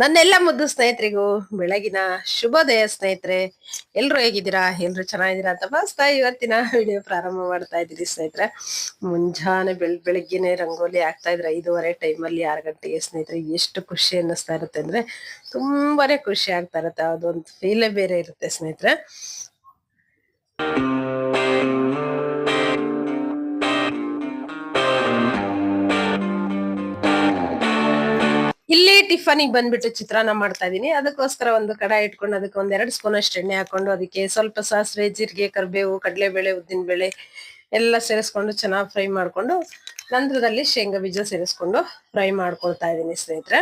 ನನ್ನೆಲ್ಲ ಮುದ್ದು ಸ್ನೇಹಿತರಿಗೂ ಬೆಳಗಿನ ಶುಭೋದಯ ಸ್ನೇಹಿತರೆ, ಎಲ್ರು ಹೇಗಿದ್ದೀರಾ? ಎಲ್ರು ಚೆನ್ನಾಗಿದ್ದೀರಾ ಅಂತ ಫಸ್ಟ್ ಇವತ್ತಿನ ವಿಡಿಯೋ ಪ್ರಾರಂಭ ಮಾಡ್ತಾ ಇದ್ದೀರಿ ಸ್ನೇಹಿತರೆ. ಮುಂಜಾನೆ ಬೆಳ್, ಬೆಳಗ್ಗೆನೆ ರಂಗೋಲಿ ಆಗ್ತಾ ಇದ್ರೆ ಐದೂವರೆ ಟೈಮಲ್ಲಿ ಆರು ಗಂಟೆಗೆ ಸ್ನೇಹಿತರೆ ಎಷ್ಟು ಖುಷಿ ಅನ್ನಿಸ್ತಾ ಇರುತ್ತೆ ಅಂದ್ರೆ ತುಂಬಾನೇ ಖುಷಿ ಆಗ್ತಾ ಇರುತ್ತೆ. ಅದೊಂದು ಫೀಲೇ ಬೇರೆ ಇರುತ್ತೆ ಸ್ನೇಹಿತರೆ. ಇಲ್ಲಿ ಟಿಫನಿಗೆ ಬಂದ್ಬಿಟ್ಟು ಚಿತ್ರಾನ್ನ ಮಾಡ್ತಾ ಇದೀನಿ. ಅದಕ್ಕೋಸ್ಕರ ಒಂದು ಕಡಾಯಿ ಇಟ್ಕೊಂಡು ಅದಕ್ಕೆ ಒಂದ್ ಎರಡು ಸ್ಪೂನ್ ಅಷ್ಟು ಎಣ್ಣೆ ಹಾಕೊಂಡು ಅದಕ್ಕೆ ಸ್ವಲ್ಪ ಸಾಸಿವೆ, ಜೀರಿಗೆ, ಕರಿಬೇವು, ಕಡಲೆಬೇಳೆ ಉದ್ದಿನ ಬೇಳೆ ಎಲ್ಲ ಸೇರಿಸ್ಕೊಂಡು ಚೆನ್ನಾಗಿ ಫ್ರೈ ಮಾಡ್ಕೊಂಡು ನಂತರದಲ್ಲಿ ಶೇಂಗಾ ಬೀಜ ಸೇರಿಸ್ಕೊಂಡು ಫ್ರೈ ಮಾಡ್ಕೊಳ್ತಾ ಇದ್ದೀನಿ ಸ್ನೇಹಿತರೆ.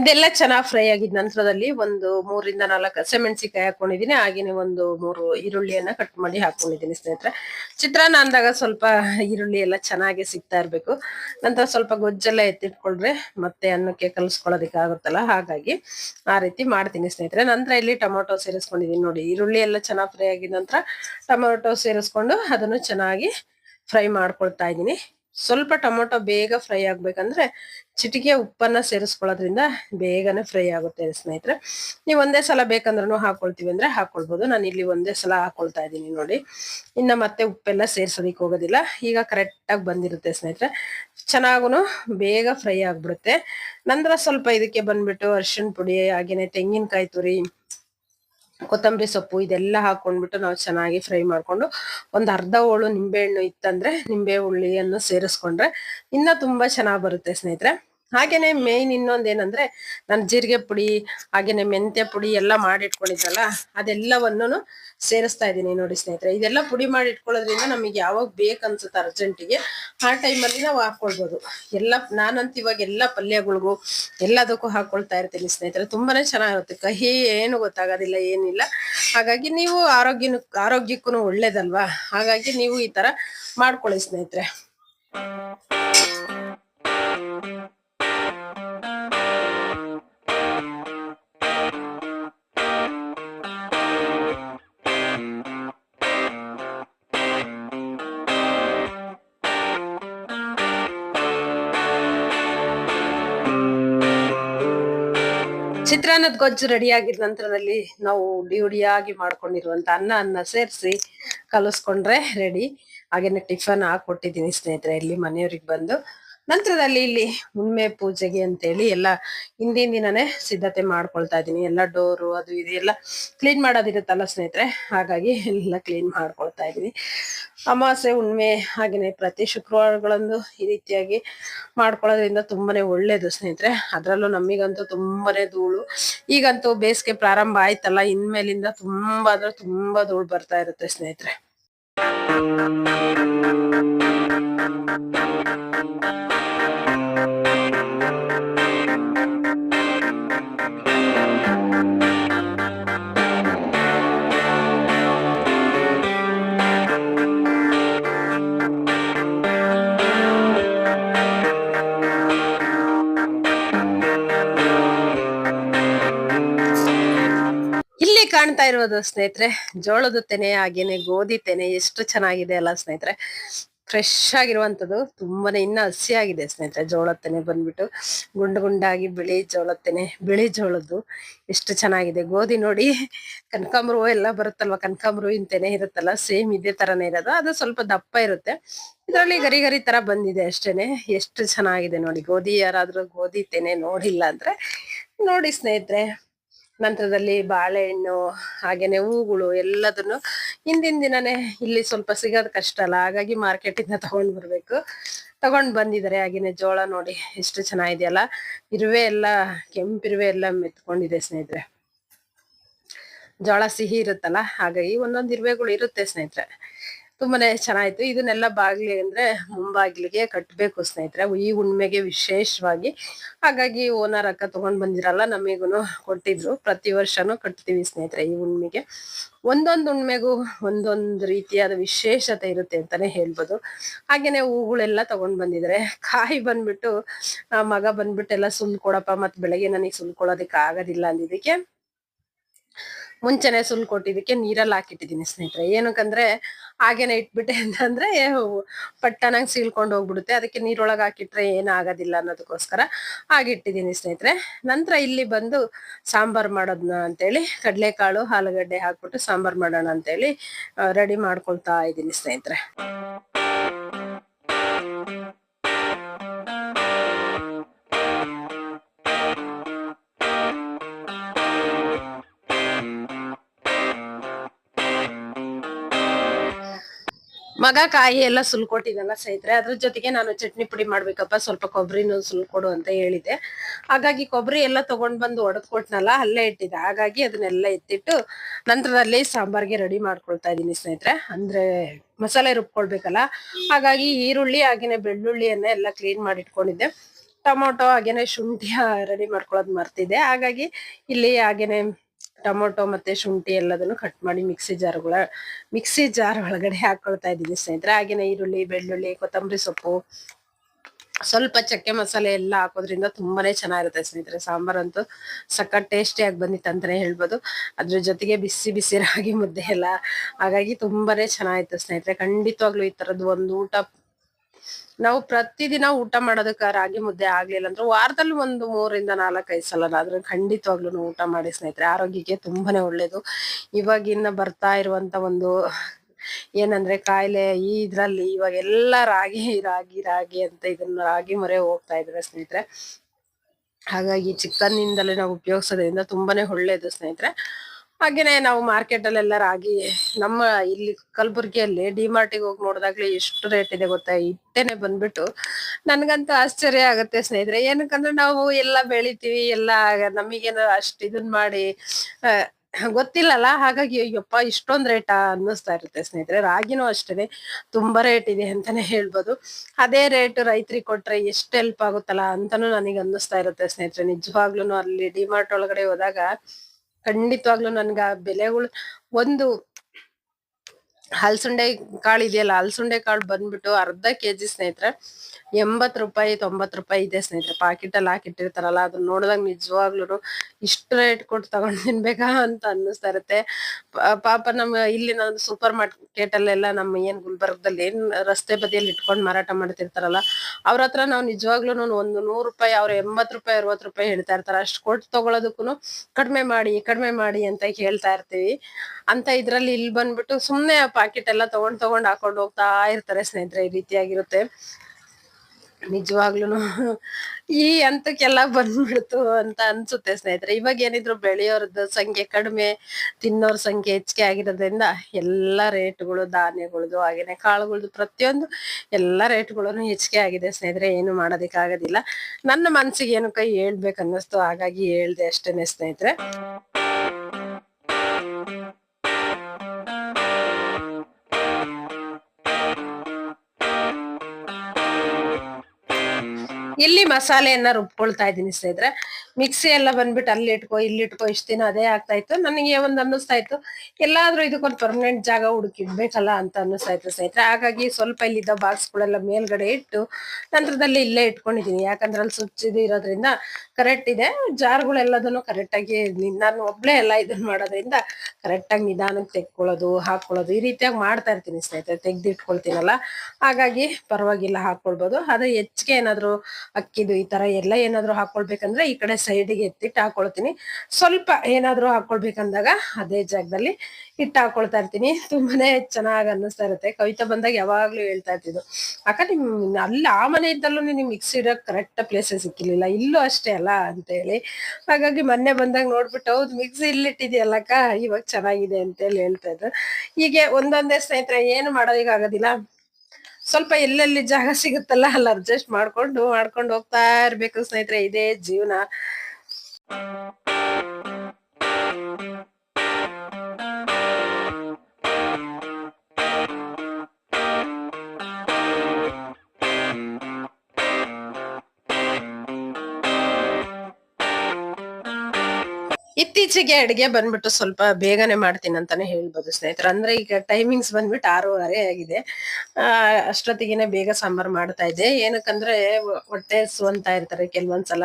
ಇದೆಲ್ಲ ಚೆನ್ನಾಗಿ ಫ್ರೈ ಆಗಿದ ನಂತರದಲ್ಲಿ ಒಂದು ಮೂರಿಂದ ನಾಲ್ಕು ಹಸಿಮೆಣಸಿಕಾಯಿ ಹಾಕೊಂಡಿದೀನಿ, ಹಾಗೇನೆ ಒಂದು ಮೂರು ಈರುಳ್ಳಿಯನ್ನ ಕಟ್ ಮಾಡಿ ಹಾಕೊಂಡಿದೀನಿ ಸ್ನೇಹಿತರೆ. ಚಿತ್ರಾನ್ನ ಅಂದಾಗ ಸ್ವಲ್ಪ ಈರುಳ್ಳಿ ಎಲ್ಲ ಚೆನ್ನಾಗಿ ಸಿಗ್ತಾ ಇರಬೇಕು. ನಂತರ ಸ್ವಲ್ಪ ಗೊಜ್ಜೆಲ್ಲ ಎತ್ತಿಟ್ಕೊಂಡ್ರೆ ಮತ್ತೆ ಅನ್ನಕ್ಕೆ ಕಲಿಸ್ಕೊಳ್ಳೋದಕ್ಕೆ ಆಗುತ್ತಲ್ಲ, ಹಾಗಾಗಿ ಆ ರೀತಿ ಮಾಡ್ತೀನಿ ಸ್ನೇಹಿತರೆ. ನಂತರ ಇಲ್ಲಿ ಟೊಮೊಟೊ ಸೇರಿಸ್ಕೊಂಡಿದೀನಿ ನೋಡಿ, ಈರುಳ್ಳಿ ಎಲ್ಲ ಚೆನ್ನಾಗಿ ಫ್ರೈ ಆಗಿದ ನಂತರ ಟೊಮೊಟೊ ಸೇರಿಸ್ಕೊಂಡು ಅದನ್ನು ಚೆನ್ನಾಗಿ ಫ್ರೈ ಮಾಡ್ಕೊಳ್ತಾ ಇದ್ದೀನಿ ಸ್ವಲ್ಪ ಟೊಮೊಟೊ ಬೇಗ ಫ್ರೈ ಆಗ್ಬೇಕಂದ್ರೆ ಚಿಟಿಕೆ ಉಪ್ಪನ್ನ ಸೇರಿಸ್ಕೊಳ್ಳೋದ್ರಿಂದ ಬೇಗನೆ ಫ್ರೈ ಆಗುತ್ತೆ ಸ್ನೇಹಿತರೆ. ನೀವು ಒಂದೇ ಸಲ ಬೇಕಂದ್ರೂ ಹಾಕೊಳ್ತೀವಿ ಅಂದ್ರೆ ಹಾಕೊಳ್ಬಹುದು ನಾನು ಇಲ್ಲಿ ಒಂದೇ ಸಲ ಹಾಕೊಳ್ತಾ ಇದ್ದೀನಿ ನೋಡಿ. ಇನ್ನ ಮತ್ತೆ ಉಪ್ಪೆಲ್ಲ ಸೇರ್ಸೋದಿಕ್ ಹೋಗೋದಿಲ್ಲ. ಈಗ ಕರೆಕ್ಟ್ ಆಗಿ ಬಂದಿರುತ್ತೆ ಸ್ನೇಹಿತರೆ. ಚೆನ್ನಾಗೂ ಬೇಗ ಫ್ರೈ ಆಗ್ಬಿಡುತ್ತೆ. ನಂತರ ಸ್ವಲ್ಪ ಇದಕ್ಕೆ ಬಂದ್ಬಿಟ್ಟು ಅರ್ಶಿಣ ಪುಡಿ, ಹಾಗೇನೆ ತೆಂಗಿನಕಾಯಿ ತುರಿ ಕೊತ್ತಂಬರಿ ಸೊಪ್ಪು ಇದೆಲ್ಲ ಹಾಕೊಂಡ್ಬಿಟ್ಟು ನಾವು ಚೆನ್ನಾಗಿ ಫ್ರೈ ಮಾಡ್ಕೊಂಡು ಒಂದು ಅರ್ಧ ಹೋಳು ನಿಂಬೆಹಣ್ಣು ಇತ್ತಂದ್ರೆ ನಿಂಬೆ ಹುಳಿಯನ್ನು ಸೇರಿಸ್ಕೊಂಡ್ರೆ ಇನ್ನ ತುಂಬಾ ಚೆನ್ನಾಗಿ ಬರುತ್ತೆ ಸ್ನೇಹಿತರೆ. ಹಾಗೇನೆ ಮೇನ್ ಇನ್ನೊಂದ್ ಏನಂದ್ರೆ ನಾನು ಜೀರಿಗೆ ಪುಡಿ, ಹಾಗೇನೆ ಮೆಂತ್ಯ ಪುಡಿ ಎಲ್ಲ ಮಾಡಿಟ್ಕೊಂಡಿದ್ದಲ್ಲ ಅದೆಲ್ಲವನ್ನೂ ಸೇರಿಸ್ತಾ ಇದ್ದೀನಿ ನೋಡಿ ಸ್ನೇಹಿತರೆ. ಇದೆಲ್ಲ ಪುಡಿ ಮಾಡಿ ಇಟ್ಕೊಳ್ಳೋದ್ರಿಂದ ನಮಗೆ ಯಾವಾಗ ಬೇಕನ್ಸುತ್ತೆ ಅರ್ಜೆಂಟಿಗೆ ಆ ಟೈಮಲ್ಲಿ ನಾವು ಹಾಕೊಳ್ಬೋದು. ಎಲ್ಲ, ನಾನಂತ ಇವಾಗ ಎಲ್ಲ ಪಲ್ಯಗಳಿಗೂ ಎಲ್ಲದಕ್ಕೂ ಹಾಕೊಳ್ತಾ ಇರ್ತೀನಿ ಸ್ನೇಹಿತರೆ. ತುಂಬಾನೇ ಚೆನ್ನಾಗಿರುತ್ತೆ. ಕಹಿ ಏನು ಗೊತ್ತಾಗೋದಿಲ್ಲ, ಏನಿಲ್ಲ. ಹಾಗಾಗಿ ನೀವು ಆರೋಗ್ಯನ ಆರೋಗ್ಯಕ್ಕೂ ಒಳ್ಳೇದಲ್ವಾ? ಹಾಗಾಗಿ ನೀವು ಈ ತರ ಮಾಡ್ಕೊಳ್ಳಿ ಸ್ನೇಹಿತರೆ. ಚಿತ್ರಾನ್ನದ ಗೊಜ್ಜು ರೆಡಿ ಆಗಿದ ನಂತರದಲ್ಲಿ ನಾವು ಉಡಿ ಉಡಿಯಾಗಿ ಮಾಡ್ಕೊಂಡಿರುವಂತ ಅನ್ನ ಅನ್ನ ಸೇರಿಸಿ ಕಲಸ್ಕೊಂಡ್ರೆ ರೆಡಿ ಹಾಗೇನೆ ಟಿಫನ್ ಹಾಕೊಟ್ಟಿದ್ದೀನಿ ಸ್ನೇಹಿತರೆ, ಇಲ್ಲಿ ಮನೆಯವ್ರಿಗೆ ಬಂದು. ನಂತರದಲ್ಲಿ ಇಲ್ಲಿ ಹುಣ್ಮೆ ಪೂಜೆಗೆ ಅಂತೇಳಿ ಎಲ್ಲ ಹಿಂದಿನ ದಿನನೇ ಸಿದ್ಧತೆ ಮಾಡ್ಕೊಳ್ತಾ ಇದ್ದೀನಿ. ಎಲ್ಲ ಡೋರು ಅದು ಇದು ಎಲ್ಲ ಕ್ಲೀನ್ ಮಾಡೋದಿರುತ್ತಲ್ಲ ಸ್ನೇಹಿತರೆ, ಹಾಗಾಗಿ ಎಲ್ಲ ಕ್ಲೀನ್ ಮಾಡ್ಕೊಳ್ತಾ ಇದ್ದೀನಿ. ಅಮಾಸೆ ಹುಣ್ಮೆ ಹಾಗೆಯೇ ಪ್ರತಿ ಶುಕ್ರವಾರಗಳಂದು ಈ ರೀತಿಯಾಗಿ ಮಾಡ್ಕೊಳ್ಳೋದ್ರಿಂದ ತುಂಬಾನೇ ಒಳ್ಳೇದು ಸ್ನೇಹಿತರೆ. ಅದರಲ್ಲೂ ನಮಗಂತೂ ತುಂಬಾನೇ ಧೂಳು. ಈಗಂತೂ ಬೇಸಿಗೆ ಪ್ರಾರಂಭ ಆಯ್ತಲ್ಲ, ಇನ್ಮೇಲಿಂದ ತುಂಬಾ ಅಂದ್ರೆ ತುಂಬಾ ಧೂಳು ಬರ್ತಾ ಇರುತ್ತೆ ಸ್ನೇಹಿತರೆ. ಕಾಣ್ತಾ ಇರೋದು ಸ್ನೇಹಿತರೆ. ಜೋಳದ ತೆನೆ ಹಾಗೇನೆ ಗೋಧಿ ತೆನೆ ಎಷ್ಟು ಚೆನ್ನಾಗಿದೆ ಅಲ್ಲ ಸ್ನೇಹಿತರೆ. ಫ್ರೆಶ್ ಆಗಿರುವಂಥದ್ದು ತುಂಬಾನೇ ಇನ್ನ ಹಸಿ ಸ್ನೇಹಿತರೆ ಜೋಳದ ತೆನೆ ಬಂದ್ಬಿಟ್ಟು. ಗುಂಡು ಗುಂಡಾಗಿ ಬಿಳಿ ಜೋಳದ ತೆನೆ, ಬಿಳಿ ಜೋಳದ್ದು ಎಷ್ಟು ಚೆನ್ನಾಗಿದೆ. ಗೋಧಿ ನೋಡಿ ಕನಕಾಂಬರು ಎಲ್ಲ ಬರುತ್ತಲ್ವಾ? ಇನ್ ತೆನೆ ಇರುತ್ತಲ್ಲ, ಸೇಮ್ ಇದೇ ತರನೇ ಇರೋದು. ಅದು ಸ್ವಲ್ಪ ದಪ್ಪ ಇರುತ್ತೆ. ಇದರಲ್ಲಿ ಗರಿ ಗರಿ ತರ ಬಂದಿದೆ ಅಷ್ಟೇನೆ. ಎಷ್ಟು ಚೆನ್ನಾಗಿದೆ ನೋಡಿ. ಗೋಧಿ ಯಾರಾದ್ರೂ ಗೋಧಿ ತೆನೆ ನೋಡಿಲ್ಲ ಅಂದ್ರೆ ನೋಡಿ ಸ್ನೇಹಿತರೆ. ನಂತರದಲ್ಲಿ ಬಾಳೆಹಣ್ಣು, ಹಾಗೇನೆ ಹೂಗಳು ಎಲ್ಲದನ್ನು ಹಿಂದಿನ ದಿನನೇ ಇಲ್ಲಿ ಸ್ವಲ್ಪ ಸಿಗೋದು ಕಷ್ಟ ಅಲ್ಲ. ಹಾಗಾಗಿ ಮಾರ್ಕೆಟಿಂದ ತಗೊಂಡ್ ಬರ್ಬೇಕು. ತಗೊಂಡ್ ಬಂದಿದ್ದಾರೆ. ಹಾಗೇನೆ ಜೋಳ ನೋಡಿ ಎಷ್ಟು ಚೆನ್ನಾಗಿದೆಯಲ್ಲ. ಇರುವೆ ಎಲ್ಲ ಕೆಂಪಿರುವೆ ಎಲ್ಲ ಮೆತ್ಕೊಂಡಿದೆ ಸ್ನೇಹಿತರೆ. ಜೋಳ ಸಿಹಿ ಇರುತ್ತಲ್ಲ, ಹಾಗಾಗಿ ಒಂದೊಂದು ಇರುವೆಗಳು ಇರುತ್ತೆ ಸ್ನೇಹಿತರೆ. ತುಂಬಾನೇ ಚೆನ್ನಾಯ್ತು. ಇದನ್ನೆಲ್ಲ ಬಾಗ್ಲಿ ಅಂದ್ರೆ ಮುಂಬಾಗ್ಲಿಗೆ ಕಟ್ಬೇಕು ಸ್ನೇಹಿತರೆ. ಈ ಹುಣ್ಮೆಗೆ ವಿಶೇಷವಾಗಿ. ಹಾಗಾಗಿ ಓನರ್ ಅಕ್ಕ ತಗೊಂಡ್ ಬಂದಿರಲ್ಲ, ನಮಿಗೂನು ಕೊಟ್ಟಿದ್ರು. ಪ್ರತಿ ವರ್ಷನೂ ಕಟ್ತೀವಿ ಸ್ನೇಹಿತರೆ ಈ ಹುಣ್ಮೆಗೆ. ಒಂದೊಂದು ಹುಣ್ಮೆಗೂ ಒಂದೊಂದು ರೀತಿಯಾದ ವಿಶೇಷತೆ ಇರುತ್ತೆ ಅಂತಾನೆ ಹೇಳ್ಬೋದು. ಹಾಗೇನೆ ಹೂಗಳೆಲ್ಲ ತಗೊಂಡ್ ಬಂದಿದ್ರೆ ಕಾಯಿ ಬಂದ್ಬಿಟ್ಟು, ಆ ಮಗ ಬಂದ್ಬಿಟ್ಟು ಎಲ್ಲ ಸುಲ್ ಕೊಡಪ್ಪ ಮತ್ ಬೆಳಗ್ಗೆ ನನಗೆ ಸುಲ್ ಕೊಡೋದಕ್ಕೆ ಆಗೋದಿಲ್ಲ ಅಂದಿದ್ದಕ್ಕೆ. ಮುಂಚೆನೆ ಸುಲ್ ಕೊಟ್ಟಿದ್ದಕ್ಕೆ ನೀರಲ್ಲಿ ಹಾಕಿಟ್ಟಿದೀನಿ ಸ್ನೇಹಿತರೆ. ಏನಕ್ಕಂದ್ರೆ ಹಾಗೇನೆ ಇಟ್ಬಿಟ್ಟೆ ಅಂತಂದ್ರೆ ಪಟ್ಟನಾಗ ಸೀಳ್ಕೊಂಡು ಹೋಗ್ಬಿಡುತ್ತೆ. ಅದಕ್ಕೆ ನೀರೊಳಗೆ ಹಾಕಿಟ್ರೆ ಏನಾಗೋದಿಲ್ಲ ಅನ್ನೋದಕ್ಕೋಸ್ಕರ ಆಗಿಟ್ಟಿದ್ದೀನಿ ಸ್ನೇಹಿತರೆ. ನಂತರ ಇಲ್ಲಿ ಬಂದು ಸಾಂಬಾರ್ ಮಾಡೋದನ್ನ ಅಂತೇಳಿ, ಕಡಲೆಕಾಳು, ಆಲೂಗಡ್ಡೆ ಹಾಕ್ಬಿಟ್ಟು ಸಾಂಬಾರ್ ಮಾಡೋಣ ಅಂತೇಳಿ ರೆಡಿ ಮಾಡ್ಕೊಳ್ತಾ ಇದ್ದೀನಿ ಸ್ನೇಹಿತರೆ. ಮಗ ಕಾಯಿ ಎಲ್ಲ ಸುಲ್ಕೊಟ್ಟಿದ್ದಲ್ಲ ಸ್ನೇಹಿತರೆ. ಅದ್ರ ಜೊತೆಗೆ ನಾನು ಚಟ್ನಿ ಪುಡಿ ಮಾಡ್ಬೇಕಪ್ಪ, ಸ್ವಲ್ಪ ಕೊಬ್ಬರಿನೂ ಸುಲ್ಕೊಡು ಅಂತ ಹೇಳಿದೆ ಹಾಗಾಗಿ ಕೊಬ್ಬರಿ ಎಲ್ಲ ತಗೊಂಡ್ ಬಂದು ಒಡೆದ್ಕೊಟ್ನಲ್ಲ ಅಲ್ಲೇ ಇಟ್ಟಿದ್ದೆ. ಹಾಗಾಗಿ ಅದನ್ನೆಲ್ಲ ಎತ್ತಿಟ್ಟು ನಂತರದಲ್ಲಿ ಸಾಂಬಾರ್ಗೆ ರೆಡಿ ಮಾಡ್ಕೊಳ್ತಾ ಇದ್ದೀನಿ ಸ್ನೇಹಿತರೆ. ಅಂದ್ರೆ ಮಸಾಲೆ ರುಬ್ಕೊಳ್ಬೇಕಲ್ಲ. ಹಾಗಾಗಿ ಈರುಳ್ಳಿ, ಹಾಗೇನೆ ಬೆಳ್ಳುಳ್ಳಿಯನ್ನ ಎಲ್ಲ ಕ್ಲೀನ್ ಮಾಡಿ ಇಟ್ಕೊಂಡಿದ್ದೆ ಟೊಮೊಟೊ, ಹಾಗೇನೆ ಶುಂಠಿ ರೆಡಿ ಮಾಡ್ಕೊಳ್ಳೋದು ಮರ್ತಿದ್ದೆ. ಹಾಗಾಗಿ ಇಲ್ಲಿ ಹಾಗೇನೆ ಟೊಮೊಟೊ ಮತ್ತೆ ಶುಂಠಿ ಎಲ್ಲದನ್ನು ಕಟ್ ಮಾಡಿ ಮಿಕ್ಸಿ ಜಾರ್ಗಳ ಮಿಕ್ಸಿ ಜಾರ್ ಒಳಗಡೆ ಹಾಕೊಳ್ತಾ ಇದ್ದೀನಿ ಸ್ನೇಹಿತರೆ. ಹಾಗೇನೆ ಈರುಳ್ಳಿ, ಬೆಳ್ಳುಳ್ಳಿ, ಕೊತ್ತಂಬರಿ ಸೊಪ್ಪು, ಸ್ವಲ್ಪ ಚಕ್ಕೆ ಮಸಾಲೆ ಎಲ್ಲ ಹಾಕೋದ್ರಿಂದ ತುಂಬಾನೇ ಚೆನ್ನಾಗಿರುತ್ತೆ ಸ್ನೇಹಿತರೆ. ಸಾಂಬಾರ್ ಅಂತೂ ಸಖತ್ ಟೇಸ್ಟಿಯಾಗಿ ಬಂದಿತ್ತು ಅಂತಾನೆ ಹೇಳ್ಬೋದು. ಅದ್ರ ಜೊತೆಗೆ ಬಿಸಿ ಬಿಸಿ ರಾಗಿ ಮುದ್ದೆ ಎಲ್ಲ. ಹಾಗಾಗಿ ತುಂಬಾನೇ ಚೆನ್ನಾಗಿತ್ತು ಸ್ನೇಹಿತರೆ. ಖಂಡಿತವಾಗ್ಲೂ ಈ ತರದ್ದು ಒಂದು ಊಟ ನಾವು ಪ್ರತಿದಿನ ಊಟ ಮಾಡೋದಕ್ಕೆ ರಾಗಿ ಮುದ್ದೆ ಆಗ್ಲಿಲ್ಲ ಅಂದ್ರೆ ವಾರದಲ್ಲಿ ಒಂದು ಮೂರಿಂದ ನಾಲ್ಕೈದು ಸಲ ಆದ್ರೆ ಖಂಡಿತವಾಗ್ಲೂ ಊಟ ಮಾಡಿ ಸ್ನೇಹಿತರೆ, ಆರೋಗ್ಯಕ್ಕೆ ತುಂಬಾನೇ ಒಳ್ಳೇದು. ಇವಾಗಿನ್ನ ಬರ್ತಾ ಇರುವಂತ ಒಂದು ಏನಂದ್ರೆ ಕಾಯಿಲೆ ಈ ಇದ್ರಲ್ಲಿ ಇವಾಗ ಎಲ್ಲ ರಾಗಿ ರಾಗಿ ರಾಗಿ ಅಂತ ಇದನ್ನ ರಾಗಿ ಮೊರೆ ಹೋಗ್ತಾ ಇದ್ರೆ ಸ್ನೇಹಿತರೆ. ಹಾಗಾಗಿ ಚಿಕ್ಕಂದಿಂದಲೇ ನಾವು ಉಪಯೋಗಿಸೋದ್ರಿಂದ ತುಂಬಾನೇ ಒಳ್ಳೇದು ಸ್ನೇಹಿತರೆ. ಹಾಗೇನೆ ನಾವು ಮಾರ್ಕೆಟ್ ಅಲ್ಲೆಲ್ಲ ರಾಗಿ, ನಮ್ಮ ಇಲ್ಲಿ ಕಲಬುರ್ಗಿಯಲ್ಲಿ ಡಿಮಾರ್ಟಿಗೆ ಹೋಗಿ ನೋಡಿದಾಗ್ಲೇ ಎಷ್ಟು ರೇಟ್ ಇದೆ ಗೊತ್ತಾ? ಇಟ್ಟೇನೆ ಬಂದ್ಬಿಟ್ಟು ನನ್ಗಂತೂ ಆಶ್ಚರ್ಯ ಆಗುತ್ತೆ ಸ್ನೇಹಿತರೆ. ಏನಕ್ಕಂದ್ರೆ ನಾವು ಎಲ್ಲ ಬೆಳಿತೀವಿ, ಎಲ್ಲ ನಮಗೇನು ಅಷ್ಟು ಇದನ್ ಮಾಡಿ ಗೊತ್ತಿಲ್ಲಲ್ಲ? ಹಾಗಾಗಿ ಅಯ್ಯಪ್ಪ, ಇಷ್ಟೊಂದು ರೇಟಾ ಅನ್ನಿಸ್ತಾ ಇರುತ್ತೆ ಸ್ನೇಹಿತರೆ. ರಾಗಿನೂ ಅಷ್ಟೇ ತುಂಬಾ ರೇಟ್ ಇದೆ ಅಂತಾನೆ ಹೇಳ್ಬೋದು. ಅದೇ ರೇಟ್ ರೈತರಿಗೆ ಕೊಟ್ರೆ ಎಷ್ಟು ಹೆಲ್ಪ್ ಆಗುತ್ತಲ್ಲ ಅಂತಾನು ನನಗೆ ಅನ್ನಿಸ್ತಾ ಇರುತ್ತೆ ಸ್ನೇಹಿತರೆ. ನಿಜವಾಗ್ಲೂ ಅಲ್ಲಿ ಡಿಮಾರ್ಟ್ ಒಳಗಡೆ ಹೋದಾಗ ಖಂಡಿತವಾಗ್ಲೂ ನನ್ಗ ಆ ಬೆಲೆಗಳು ಒಂದು ಹಲಸುಂಡೆ ಕಾಳು ಇದೆಯಲ್ಲ, ಹಲಸುಂಡೆ ಕಾಳು ಬಂದ್ಬಿಟ್ಟು ಅರ್ಧ ಕೆಜಿ ಸ್ನೇಹಿತರೆ ಎಂಬತ್ ರೂಪಾಯಿ ತೊಂಬತ್ ರೂಪಾಯಿ ಇದೆ ಸ್ನೇಹಿತರೆ. ಪಾಕೆಟ್ ಅಲ್ಲಿ ಹಾಕಿಟ್ಟಿರ್ತಾರಲ್ಲ ಅದನ್ನ ನೋಡಿದಾಗ ನಿಜವಾಗ್ಲೂ ಇಷ್ಟು ರೇಟ್ ಕೊಟ್ಟು ತಗೊಂಡ್ ತಿನ್ಬೇಕಾ ಅಂತ ಅನ್ನಿಸ್ತಾ ಇರುತ್ತೆ. ಪಾಪ ನಮ್ಮ ಇಲ್ಲಿ ನಾನು ಸೂಪರ್ ಮಾರ್ಕೆಟ್ ಅಲ್ಲೆಲ್ಲ ನಮ್ಮ ಏನ್ ಗುಲ್ಬರ್ಗದಲ್ಲಿ ಏನ್ ರಸ್ತೆ ಬದಿಯಲ್ಲಿ ಇಟ್ಕೊಂಡು ಮಾರಾಟ ಮಾಡ್ತಿರ್ತಾರಲ್ಲ, ಅವ್ರ ಹತ್ರ ನಾವು ನಿಜವಾಗ್ಲೂ ಒಂದು ನೂರು ರೂಪಾಯಿ, ಅವ್ರ ಎಂಬತ್ ರೂಪಾಯಿ ಅರವತ್ ರೂಪಾಯಿ ಹೇಳ್ತಾ ಇರ್ತಾರ. ಅಷ್ಟು ಕೊಟ್ಟು ತಗೊಳೋದಕ್ಕೂ ಕಡಿಮೆ ಮಾಡಿ ಕಡಿಮೆ ಮಾಡಿ ಅಂತ ಹೇಳ್ತಾ ಇರ್ತೀವಿ. ಅಂತ ಇದ್ರಲ್ಲಿ ಇಲ್ಲಿ ಬಂದ್ಬಿಟ್ಟು ಸುಮ್ನೆ ಪಾಕೆಟ್ ಎಲ್ಲ ತಗೊಂಡ್ ತಗೊಂಡ್ ಹಾಕೊಂಡು ಹೋಗ್ತಾ ಇರ್ತಾರೆ ಸ್ನೇಹಿತರೆ, ಈ ರೀತಿಯಾಗಿರುತ್ತೆ. ನಿಜವಾಗ್ಲೂ ಈ ಹಂತಕ್ಕೆಲ್ಲ ಬಂದ್ಬಿಡ್ತು ಅಂತ ಅನ್ಸುತ್ತೆ ಸ್ನೇಹಿತರೆ. ಇವಾಗ ಏನಿದ್ರು ಬೆಳೆಯೋರ್ದು ಸಂಖ್ಯೆ ಕಡಿಮೆ, ತಿನ್ನೋರ್ ಸಂಖ್ಯೆ ಹೆಚ್ಚಿಗೆ ಆಗಿರೋದ್ರಿಂದ ಎಲ್ಲಾ ರೇಟ್ಗಳು ಧಾನ್ಯಗಳದು ಹಾಗೇನೆ ಕಾಳುಗಳದು ಪ್ರತಿಯೊಂದು ಎಲ್ಲಾ ರೇಟ್ಗಳನ್ನು ಹೆಚ್ಚಿಗೆ ಆಗಿದೆ ಸ್ನೇಹಿತರೆ. ಏನು ಮಾಡೋದಕ್ಕೆ ಆಗೋದಿಲ್ಲ ನನ್ನ ಮನ್ಸಿಗೆ ಏನು ಕೈ ಹೇಳ್ಬೇಕು ಅನ್ನಿಸ್ತು ಹಾಗಾಗಿ ಹೇಳ್ದೆ ಅಷ್ಟೇನೆ ಸ್ನೇಹಿತರೆ. ಇಲ್ಲಿ ಮಸಾಲೆಯನ್ನ ರುಬ್ಕೊಳ್ತಾ ಇದ್ದೀನಿ ಸ್ನೇಹಿತರೆ. ಮಿಕ್ಸಿ ಎಲ್ಲ ಬಂದ್ಬಿಟ್ಟು ಅಲ್ಲಿ ಇಟ್ಕೋ, ಇಲ್ಲಿ ಇಟ್ಕೋ, ಇಷ್ಟು ದಿನ ಅದೇ ಆಗ್ತಾ ಇತ್ತು. ನನಗೆ ಒಂದ್ ಅನ್ನಿಸ್ತಾ ಇತ್ತು. ಎಲ್ಲಾದ್ರೂ ಇದಕ್ಕೊಂದು ಪರ್ಮನೆಂಟ್ ಜಾಗ ಹುಡುಕಿಡ್ಬೇಕಲ್ಲ ಅಂತ ಅನ್ನಿಸ್ತಾ ಇತ್ತು ಸ್ನೇಹಿತರೆ. ಹಾಗಾಗಿ ಸ್ವಲ್ಪ ಇಲ್ಲಿದ್ದ ಬಾಕ್ಸ್ಗಳೆಲ್ಲ ಮೇಲ್ಗಡೆ ಇಟ್ಟು ನಂತರದಲ್ಲಿ ಇಲ್ಲೇ ಇಟ್ಕೊಂಡಿದ್ದೀನಿ. ಯಾಕಂದ್ರೆ ಅಲ್ಲಿ ಸ್ವಿಚ್ ಇದು ಇರೋದ್ರಿಂದ ಕರೆಕ್ಟ್ ಇದೆ. ಜಾರ್ಗಳೆಲ್ಲದನ್ನು ಕರೆಕ್ಟಾಗಿ ನಾನು ಒಬ್ಳೆ ಎಲ್ಲ ಇದನ್ನ ಮಾಡೋದ್ರಿಂದ ಕರೆಕ್ಟಾಗಿ ನಿಧಾನಕ್ಕೆ ತೆಕ್ಕೊಳ್ಳೋದು ಹಾಕೊಳ್ಳೋದು ಈ ರೀತಿಯಾಗಿ ಮಾಡ್ತಾ ಇರ್ತೀನಿ ಸ್ನೇಹಿತರೆ. ತೆಗ್ದಿಟ್ಕೊಳ್ತೀನಲ್ಲ. ಹಾಗಾಗಿ ಪರವಾಗಿಲ್ಲ ಹಾಕೊಳ್ಬೋದು ಆದ್ರೆ ಹೆಚ್ಚಿಗೆ ಏನಾದ್ರು ಅಕ್ಕಿದು ಈ ತರ ಎಲ್ಲ ಏನಾದ್ರು ಹಾಕೊಳ್ಬೇಕಂದ್ರೆ ಈ ಕಡೆ ಸೈಡಿಗೆ ಎತ್ತಿಟ್ಟು ಹಾಕೊಳ್ತೀನಿ. ಸ್ವಲ್ಪ ಏನಾದರೂ ಹಾಕೊಳ್ಬೇಕಂದಾಗ ಅದೇ ಜಾಗದಲ್ಲಿ ಇಟ್ಟು ಹಾಕೊಳ್ತಾ ಇರ್ತೀನಿ. ತುಂಬಾನೇ ಚೆನ್ನಾಗಿ ಅನ್ನಿಸ್ತಾ ಇರುತ್ತೆ. ಕವಿತಾ ಬಂದಾಗ ಯಾವಾಗಲೂ ಹೇಳ್ತಾ ಇರ್ತಿದ್ದು, ಅಕ್ಕ, ನಿಮ್ ಅಲ್ಲಿ ಆ ಮನೆ ಇದ್ದಲ್ಲೂ ನಿಮ್ಗೆ ಮಿಕ್ಸಿ ಇಡೋ ಕರೆಕ್ಟ್ ಪ್ಲೇಸಸ್ ಸಿಕ್ಕಿರ್ಲಿಲ್ಲ. ಇಲ್ಲೂ ಅಷ್ಟೇ ಅಲ್ಲ? ಅಂತ ಹೇಳಿ. ಹಾಗಾಗಿ ಮೊನ್ನೆ ಬಂದಾಗ ನೋಡ್ಬಿಟ್ಟು, ಹೌದು ಮಿಕ್ಸಿ ಇಲ್ಲಿಟ್ಟಿದೆಯಲ್ಲಕ್ಕ ಇವಾಗ ಚೆನ್ನಾಗಿದೆ ಅಂತೇಳಿ ಹೇಳ್ತಾ ಇದ್ರು. ಹೀಗೆ ಒಂದೊಂದೇ ಸ್ನೇಹಿತರೆ, ಏನು ಮಾಡೋದಿಗಾಗೋದಿಲ್ಲ ಸ್ವಲ್ಪ ಎಲ್ಲೆಲ್ಲಿ ಜಾಗ ಸಿಗುತ್ತಲ್ಲ ಅಲ್ಲಿ ಅಡ್ಜಸ್ಟ್ ಮಾಡ್ಕೊಂಡು ಮಾಡ್ಕೊಂಡು ಹೋಗ್ತಾ ಇರ್ಬೇಕು ಸ್ನೇಹಿತರೆ ಇದೇ ಜೀವನ. ಇತ್ತೀಚೆಗೆ ಅಡಿಗೆ ಬಂದ್ಬಿಟ್ಟು ಸ್ವಲ್ಪ ಬೇಗನೆ ಮಾಡ್ತೀನಿ ಅಂತಾನೆ ಹೇಳ್ಬೋದು ಸ್ನೇಹಿತರೆ. ಅಂದ್ರೆ ಈಗ ಟೈಮಿಂಗ್ಸ್ ಬಂದ್ಬಿಟ್ಟು ಆರೂವರೆ ಆಗಿದೆ. ಅಷ್ಟೊತ್ತಿಗೆನೆ ಬೇಗ ಸಾಂಬಾರ್ ಮಾಡ್ತಾ ಇದ್ದೆ. ಏನಕ್ಕಂದ್ರೆ ಹೊಟ್ಟೆ ಸುವಂತ ಇರ್ತಾರೆ ಕೆಲವೊಂದ್ಸಲ.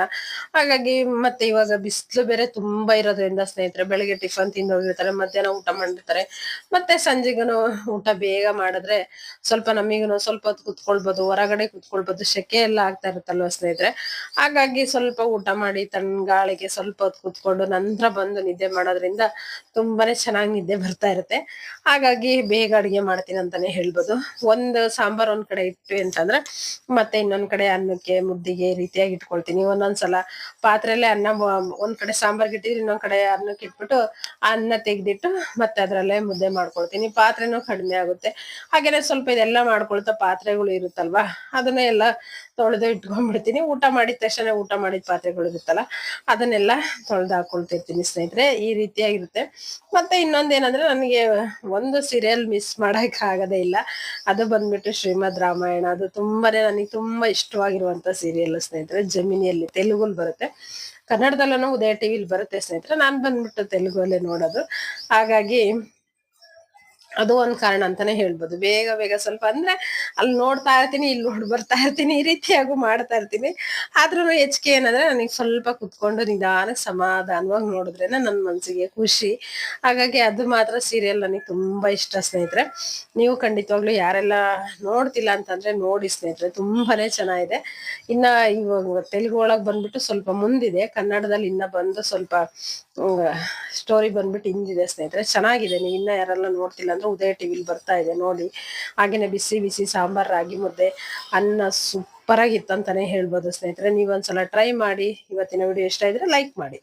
ಹಾಗಾಗಿ ಮತ್ತೆ ಇವಾಗ ಬಿಸಿಲು ಬೇರೆ ತುಂಬಾ ಇರೋದ್ರಿಂದ ಸ್ನೇಹಿತರೆ, ಬೆಳಿಗ್ಗೆ ಟಿಫನ್ ತಿಂದು ಹೋಗಿರ್ತಾರೆ, ಮಧ್ಯಾಹ್ನ ಊಟ ಮಾಡಿರ್ತಾರೆ ಮತ್ತೆ ಸಂಜೆಗೂ ಊಟ ಬೇಗ ಮಾಡಿದ್ರೆ ಸ್ವಲ್ಪ ನಮಗೂ ಸ್ವಲ್ಪ ಹೊತ್ತು ಕುತ್ಕೊಳ್ಬೋದು, ಹೊರಗಡೆ ಕುತ್ಕೊಳ್ಬೋದು ಸೆಕೆ ಎಲ್ಲ ಆಗ್ತಾ ಇರುತ್ತಲ್ವ ಸ್ನೇಹಿತರೆ. ಹಾಗಾಗಿ ಸ್ವಲ್ಪ ಊಟ ಮಾಡಿ ತಣ್ಣಗಾಳಿಗೆ ಸ್ವಲ್ಪ ಹೊತ್ತು ಕುತ್ಕೊಂಡು ನಂತರ ಬಂದು ನಿದ್ದೆ ಮಾಡೋದ್ರಿಂದ ತುಂಬಾನೇ ಚೆನ್ನಾಗಿ ನಿದ್ದೆ ಬರ್ತಾ ಇರುತ್ತೆ. ಹಾಗಾಗಿ ಬೇಗ ಅಡುಗೆ ಮಾಡ್ತೀನಿ ಅಂತಾನೆ ಹೇಳ್ಬೋದು. ಒಂದು ಸಾಂಬಾರ್ ಒಂದ್ ಕಡೆ ಇಟ್ಟು ಅಂತಂದ್ರೆ ಮತ್ತೆ ಇನ್ನೊಂದ್ ಕಡೆ ಅನ್ನಕ್ಕೆ ಮುದ್ದಿಗೆ ರೀತಿಯಾಗಿ ಇಟ್ಕೊಳ್ತೀನಿ. ಒಂದೊಂದ್ಸಲ ಪಾತ್ರೆಲೆ ಅನ್ನ ಒಂದ್ ಕಡೆ ಸಾಂಬಾರ್ಗೆ ಇಟ್ಟಿದ್ರೆ ಇನ್ನೊಂದ್ ಕಡೆ ಅನ್ನಕ್ಕೆ ಇಟ್ಬಿಟ್ಟು ಅನ್ನ ತೆಗ್ದಿಟ್ಟು ಮತ್ತೆ ಅದ್ರಲ್ಲೇ ಮುದ್ದೆ ಮಾಡ್ಕೊಳ್ತೀನಿ. ಪಾತ್ರೆನೂ ಕಡಿಮೆ ಆಗುತ್ತೆ. ಹಾಗೇನೆ ಸ್ವಲ್ಪ ಇದೆಲ್ಲ ಮಾಡ್ಕೊಳ್ತಾ ಪಾತ್ರೆಗಳು ಇರುತ್ತಲ್ವಾ, ಅದನ್ನ ಎಲ್ಲ ತೊಳೆದು ಇಟ್ಕೊಂಡ್ಬಿಡ್ತೀನಿ. ಊಟ ಮಾಡಿದ ತಕ್ಷಣ ಊಟ ಮಾಡಿದ ಪಾತ್ರೆಗಳು ಇರುತ್ತಲ್ಲ, ಅದನ್ನೆಲ್ಲ ತೊಳೆದು ಹಾಕೊಳ್ತಿರ್ತೀನಿ ಸ್ನೇಹಿತರೆ. ಈ ರೀತಿಯಾಗಿರುತ್ತೆ. ಮತ್ತೆ ಇನ್ನೊಂದೇನಂದ್ರೆ ನನಗೆ ಒಂದು ಸೀರಿಯಲ್ ಮಿಸ್ ಮಾಡಕ್ ಆಗದೇ ಇಲ್ಲ. ಅದು ಬಂದ್ಬಿಟ್ಟು ಶ್ರೀಮದ್ ರಾಮಾಯಣ. ಅದು ತುಂಬಾನೇ ನನಗೆ ತುಂಬಾ ಇಷ್ಟವಾಗಿರುವಂತ ಸೀರಿಯಲ್ ಸ್ನೇಹಿತರೆ. ಜಮೀನಿಯಲ್ಲಿ ತೆಲುಗುಲ್ ಬರುತ್ತೆ. ಕನ್ನಡದಲ್ಲೂ ಉದಯ ಟಿವಿಲಿ ಬರುತ್ತೆ ಸ್ನೇಹಿತರೆ. ನಾನು ಬಂದ್ಬಿಟ್ಟು ತೆಲುಗಲ್ಲೇ ನೋಡೋದು. ಹಾಗಾಗಿ ಅದು ಒಂದ್ ಕಾರಣ ಅಂತಾನೆ ಹೇಳ್ಬೋದು. ಬೇಗ ಬೇಗ ಸ್ವಲ್ಪ ಅಂದ್ರೆ ಅಲ್ಲಿ ನೋಡ್ತಾ ಇರ್ತೀನಿ ಇಲ್ಲಿ ನೋಡಿ ಬರ್ತಾ ಇರ್ತೀನಿ, ಈ ರೀತಿಯಾಗೂ ಮಾಡ್ತಾ ಇರ್ತೀನಿ. ಆದ್ರೂ ಹೆಚ್ಚಿಗೆ ಏನಂದ್ರೆ ನನಗೆ ಸ್ವಲ್ಪ ಕುತ್ಕೊಂಡು ನಿಧಾನಕ್ಕೆ ಸಮಾಧಾನವಾಗಿ ನೋಡಿದ್ರೇನೆ ನನ್ನ ಮನಸ್ಸಿಗೆ ಖುಷಿ. ಹಾಗಾಗಿ ಅದು ಮಾತ್ರ ಸೀರಿಯಲ್ ನನಗೆ ತುಂಬಾ ಇಷ್ಟ ಸ್ನೇಹಿತರೆ. ನೀವು ಖಂಡಿತವಾಗ್ಲೂ ಯಾರೆಲ್ಲ ನೋಡ್ತಿಲ್ಲ ಅಂತಂದ್ರೆ ನೋಡಿ ಸ್ನೇಹಿತರೆ, ತುಂಬಾನೇ ಚೆನ್ನಾಗಿದೆ. ಇನ್ನ ಇವಾಗ ತೆಲುಗು ಒಳಗೆ ಬಂದ್ಬಿಟ್ಟು ಸ್ವಲ್ಪ ಮುಂದಿದೆ. ಕನ್ನಡದಲ್ಲಿ ಇನ್ನ ಬಂದು ಸ್ವಲ್ಪ ಸ್ಟೋರಿ ಬಂದ್ಬಿಟ್ಟು ಹಿಂದಿದೆ ಸ್ನೇಹಿತರೆ. ಚೆನ್ನಾಗಿದೆ. ನೀವು ಇನ್ನ ಯಾರೆಲ್ಲ ನೋಡ್ತಿಲ್ಲ ಅಂದ್ರೆ ಉದಯ ಟಿವಿಲಿ ಬರ್ತಾ ಇದೆ, ನೋಡಿ. ಹಾಗೇನೆ ಬಿಸಿ ಬಿಸಿ ಸಾಂಬಾರ್, ರಾಗಿ ಮುದ್ದೆ, ಅನ್ನ ಸೂಪರ್ ಆಗಿತ್ತು ಅಂತಾನೆ ಹೇಳ್ಬೋದು ಸ್ನೇಹಿತರೆ. ನೀವೊಂದ್ಸಲ ಟ್ರೈ ಮಾಡಿ, ಇವತ್ತಿನ ವಿಡಿಯೋ ಇಷ್ಟ ಇದ್ರೆ ಲೈಕ್ ಮಾಡಿ.